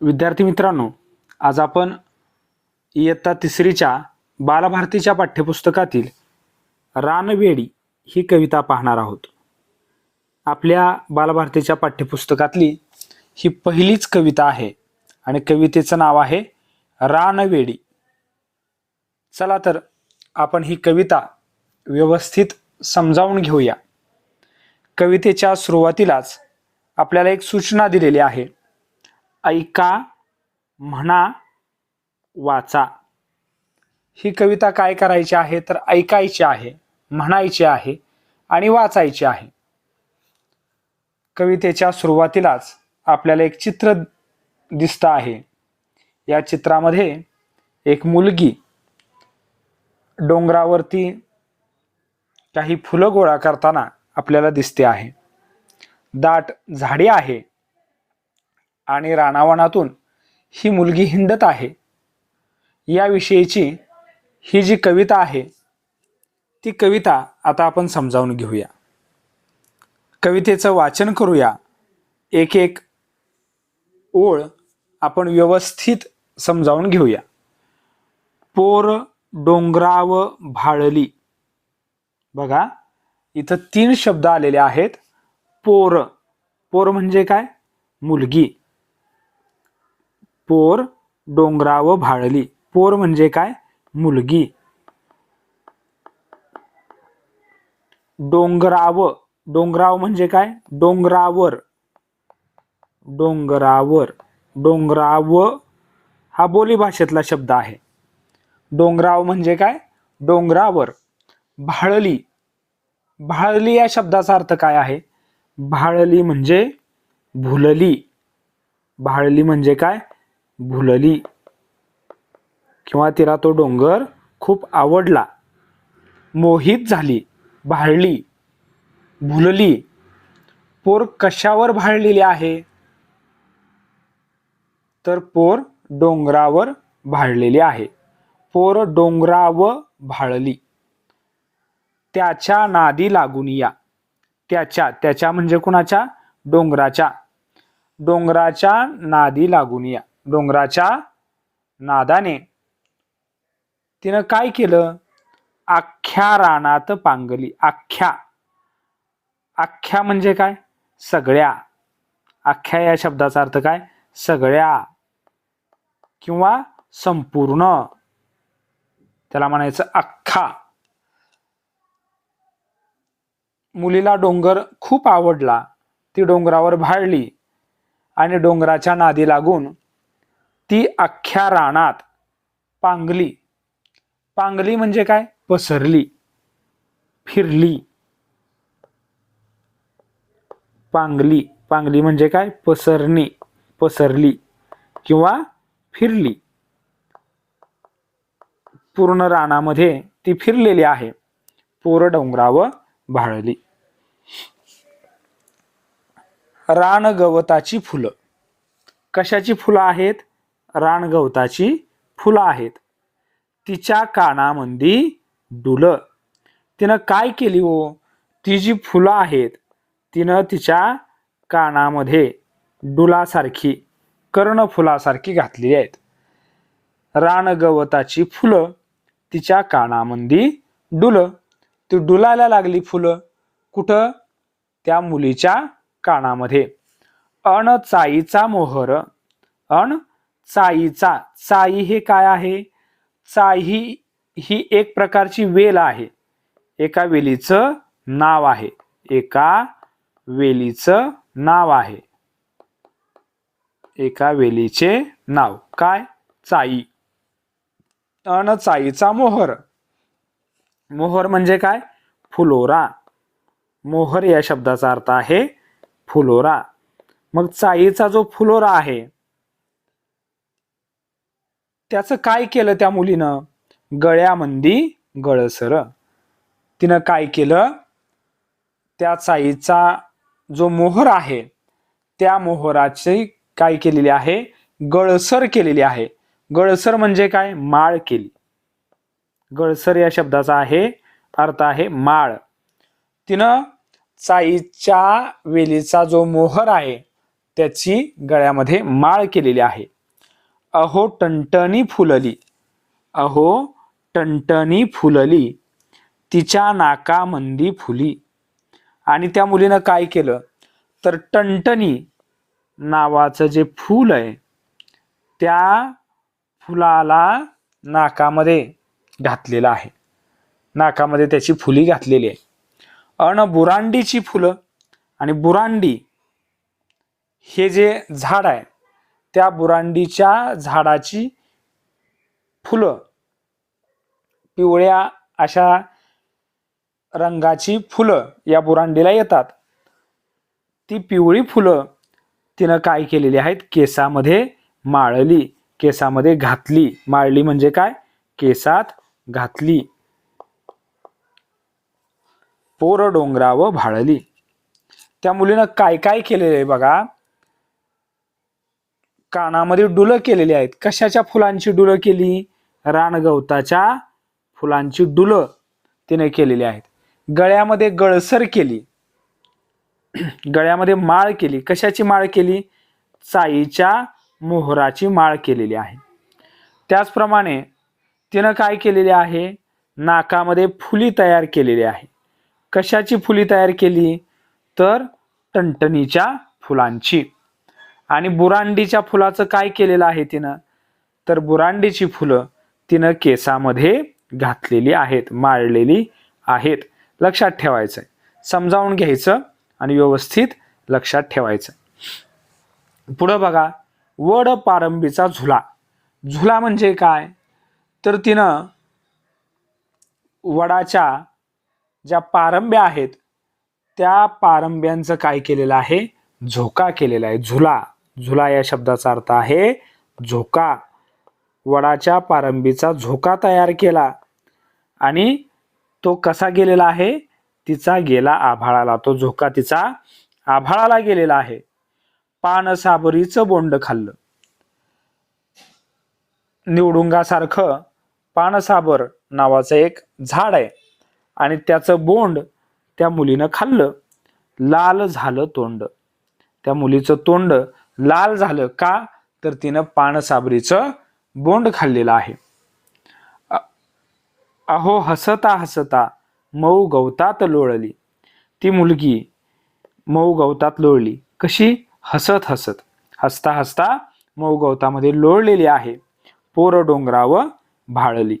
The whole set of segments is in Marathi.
विद्यार्थी मित्रांनो आज आपण इयत्ता तिसरीच्या बालभारतीच्या पाठ्यपुस्तकातील रानवेडी ही कविता पाहणार आहोत. आपल्या बालभारतीच्या पाठ्यपुस्तकातली ही पहिलीच कविता आहे आणि कवितेचं नाव आहे रानवेडी. चला तर आपण ही कविता व्यवस्थित समजावून घेऊया. कवितेच्या सुरुवातीलाच आपल्याला एक सूचना दिलेली आहे. ऐका म्हणा वाचा. ही कविता काय करायची आहे? तर ऐकायची आहे म्हणायची आहे आणि वाचायची आहे. कवितेच्या सुरुवातीलाच आपल्याला एक चित्र दिसतं आहे. या चित्रामध्ये एक मुलगी डोंगरावरती काही फुलं गोळा करताना आपल्याला दिसते आहे. दाट झाडी आहे. आणि रानावनातून ही मुलगी हिंडत आहे. याविषयीची ही जी कविता आहे ती कविता आता आपण समजावून घेऊया. कवितेचं वाचन करूया. एक एक ओळ आपण व्यवस्थित समजावून घेऊया. पोर डोंगराव भाळली. बघा इथं तीन शब्द आलेले आहेत. पोर. पोर म्हणजे काय? मुलगी. पोर डोंगराव भाळली. पोर म्हणजे काय? मुलगी. डोंगराव. डोंगराव म्हणजे काय? डोंगरावर. डोंगरावर. डोंगराव हा बोली भाषेतला शब्द आहे. डोंगराव म्हणजे काय? डोंगरावर. भाळली. भाळली या शब्दाचा अर्थ काय आहे? भाळली म्हणजे भुलली. भाळली म्हणजे काय? भुलली किंवा तिला तो डोंगर खूप आवडला. मोहित झाली भाळली भुलली. पोर कशावर भाळलेली आहे? तर पोर डोंगरावर भाळलेली आहे. पोर डोंगराव भाळली. त्याच्या नादी लागून या. त्याच्या त्याच्या म्हणजे कुणाच्या? डोंगराच्या. डोंगराच्या नादी लागून या. डोंगराच्या नादाने. तिनं काय केलं? अख्ख्या रानात पांगली. अख्ख्या अख्ख्या म्हणजे काय? सगळ्या. अख्ख्या या शब्दाचा अर्थ काय? सगळ्या. किंवा संपूर्ण. त्याला म्हणायचं अख्खा मुलीला डोंगर खूप आवडला. ती डोंगरावर भाळली आणि डोंगराच्या नादी लागून ती अख्ख्या रानात पांगली. पांगली म्हणजे काय? पसरली. फिरली. पांगली. पांगली म्हणजे काय? पसरणी. पसरली किंवा फिरली. पूर्ण रानामध्ये ती फिरलेली आहे. पोर डोंगराव भाळली. रानगवताची फुलं. कशाची फुलं आहेत? रानगवताची फुलं आहेत. तिच्या कानामंदी डुलं. तिनं काय केली हो? ती जी फुलं आहेत तिनं तिच्या कानामध्ये डुलासारखी कर्णफुलासारखी घातलेली आहेत. रानगवताची फुलं तिच्या कानामंदी डुलं. ती डुलायला लागली फुलं. कुठं? त्या मुलीच्या कानामध्ये. अण चाईचा मोहर. अण चाईचा. चाई हे काय आहे? चाई ही एक प्रकारची वेल आहे. एका वेलीचं नाव आहे. एका वेलीचं नाव आहे. एका वेलीचे नाव काय? चाई. अन चाईचा मोहर. मोहर म्हणजे काय? फुलोरा. मोहर या शब्दाचा अर्थ आहे फुलोरा. मग चाईचा जो फुलोरा आहे त्याचं काय केलं त्या मुलीनं? गळ्यामंदी गळसर. तिनं काय केलं? त्या चाईचा जो मोहर आहे त्या मोहराची काय केलेली आहे? गळसर केलेली आहे. गळसर म्हणजे काय? माळ केली. गळसर या शब्दाचा आहे अर्थ आहे माळ. तिनं चाईच्या वेलीचा जो मोहर आहे त्याची गळ्यामध्ये माळ केलेली आहे. अहो टणटणी फुलली. अहो टणटणी फुलली. तिच्या नाकामंदी फुली. आणि त्या मुलीनं काय केलं? तर टणटणी नावाचं जे फूल आहे त्या फुलाला नाकामध्ये घातलेलं आहे. नाकामध्ये त्याची फुली घातलेली आहे. अन बुरांडीची फुलं आणि बुरांडी हे जे झाड आहे त्या बुरांडीच्या झाडाची फुलं पिवळ्या अशा रंगाची फुलं या बुरांडीला येतात. ती पिवळी फुलं तिनं काय केलेली आहेत? केसामध्ये माळली केसामध्ये घातली. माळली म्हणजे काय? केसात घातली. पोर डोंगराव भाळली. त्या मुलीनं काय काय केलेलं आहे बघा? कानामध्ये डुलं केलेली आहेत. कशाच्या फुलांची डुलं केली? रानगवताच्या फुलांची डुलं तिने केलेली आहेत. गळ्यामध्ये गळसर केली. गळ्यामध्ये माळ केली. कशाची माळ केली? चाईच्या मोहराची माळ केलेली आहे. त्याचप्रमाणे तिनं काय केलेले आहे? नाकामध्ये फुली तयार केलेली आहे. कशाची फुली तयार केली? तर टणटणीच्या फुलांची. आणि बुरांडीच्या फुलाचं काय केलेलं आहे तिनं? तर बुरांडीची फुलं तिनं केसामध्ये घातलेली आहेत माळलेली आहेत. लक्षात ठेवायचं समजावून घ्यायचं आणि व्यवस्थित लक्षात ठेवायचं. पुढं बघा वड पारंबीचा झुला. झुला म्हणजे काय? तर तिनं वडाच्या ज्या पारंब्या आहेत त्या पारंब्यांचं काय केलेलं आहे? झोका केलेला आहे झुला. झुला या शब्दाचा अर्थ आहे झोका. वडाच्या पारंबीचा झोका तयार केला आणि तो कसा गेलेला आहे? तिचा गेला आभाळाला. तो झोका तिचा आभाळाला गेलेला आहे. पान साबरीचं बोंड खाल्लं. निवडुंगासारखं पानसाबर नावाचं एक झाड आहे आणि त्याचं बोंड त्या मुलीनं खाल्लं. लाल झालं तोंड. त्या मुलीचं तोंड लाल झालं का तर तिनं पानसाबरीचं बोंड खाल्लेलं आहे. अहो हसता हसता मऊ गवतात लोळली. ती मुलगी मऊ गवतात लोळली. कशी? हसत हसत. हसता हसता मऊ गवतामध्ये लोळलेली आहे. पोर डोंगराव भाळली.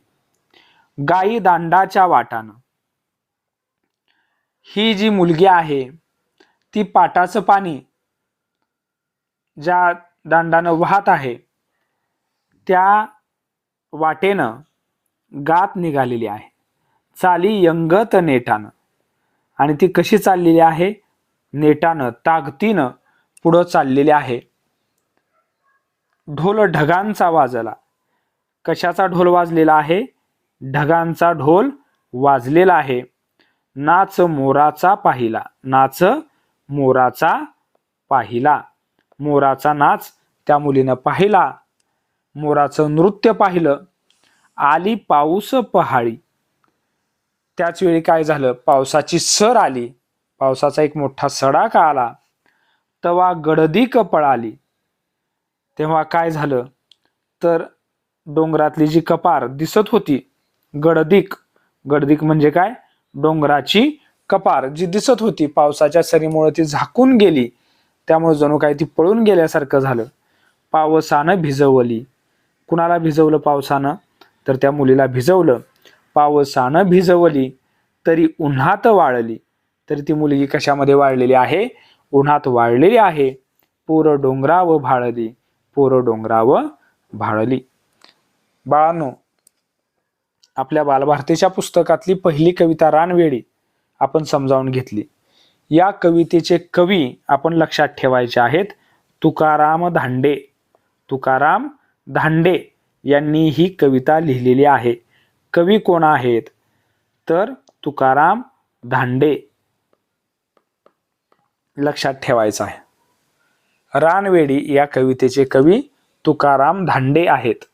गाई दांडाच्या वाटानं. ही जी मुलगी आहे ती पाटाचं पाणी ज्या दांडानं वाहत आहे त्या वाटेनं गात निघालेली आहे. चाली यंगत नेटानं. आणि ती कशी चाललेली आहे? नेटानं ताकदीनं पुढं चाललेली आहे. ढोल ढगांचा वाजला. कशाचा ढोल वाजलेला आहे? ढगांचा ढोल वाजलेला आहे. नाच मोराचा पाहिला. नाच मोराचा पाहिला. मोराचा नाच त्या मुलीनं पाहिला. मोराचं नृत्य पाहिलं. आली पाऊस पहाळी. त्याच वेळी काय झालं? पावसाची सर आली. पावसाचा एक मोठा सडाका आला. तवा गडदिक पळाली तेव्हा काय झालं? तर डोंगरातली जी कपार दिसत होती गडदीक. गडदीक म्हणजे काय? डोंगराची कपार जी दिसत होती. पावसाच्या सरीमुळे ती झाकून गेली. त्यामुळे जणू काय ती पळून गेल्यासारखं झालं. पावसानं भिजवली. कुणाला भिजवलं पावसानं? तर त्या मुलीला भिजवलं. पावसानं भिजवली तरी उन्हात वाळली. तरी ती मुलगी कशामध्ये वाळलेली आहे? उन्हात वाळलेली आहे. पोर डोंगराव भाळली. पोर डोंगराव भाळली. बाळांनो आपल्या बालभारतीच्या पुस्तकातली पहिली कविता रानवेळी आपण समजावून घेतली. या कवितेचे कवी आपण लक्षात ठेवायचे आहेत. तुकाराम धांडे. तुकाराम धांडे यांनी ही कविता लिहिलेली आहे. कवी कोण आहेत? तर तुकाराम धांडे. लक्षात ठेवायचं आहे. रानवेडी या कवितेचे कवी तुकाराम धांडे आहेत.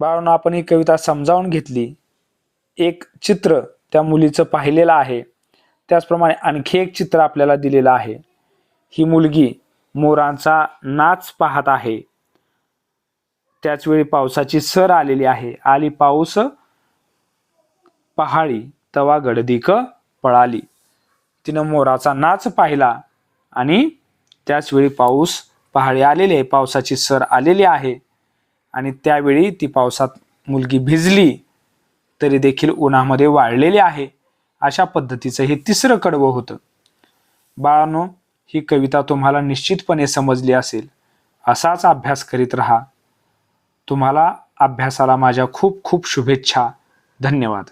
बाळांनो आपण ही कविता समजावून घेतली. एक चित्र त्या मुलीचं पाहिलेलं आहे. त्याचप्रमाणे आणखी एक चित्र आपल्याला दिलेलं आहे. ही मुलगी मोरांचा नाच पाहत आहे. त्याचवेळी पावसाची सर आलेली आहे. आली पाऊस पहाळी तवा गडदिक पळाली. तिनं मोराचा नाच पाहिला आणि त्याचवेळी पाऊस पहाळी आलेली आहे पावसाची सर आलेली आहे. आणि त्यावेळी ती पावसात मुलगी भिजली तरी देखील उन्हामध्ये वाळलेली आहे. अशा पद्धतीचं हे तिसरं कडवं होतं. बाळांनो ही कविता तुम्हाला निश्चितपणे समजली असेल. असाच अभ्यास करीत राहा. तुम्हाला अभ्यासाला माझ्या खूप खूप शुभेच्छा. धन्यवाद.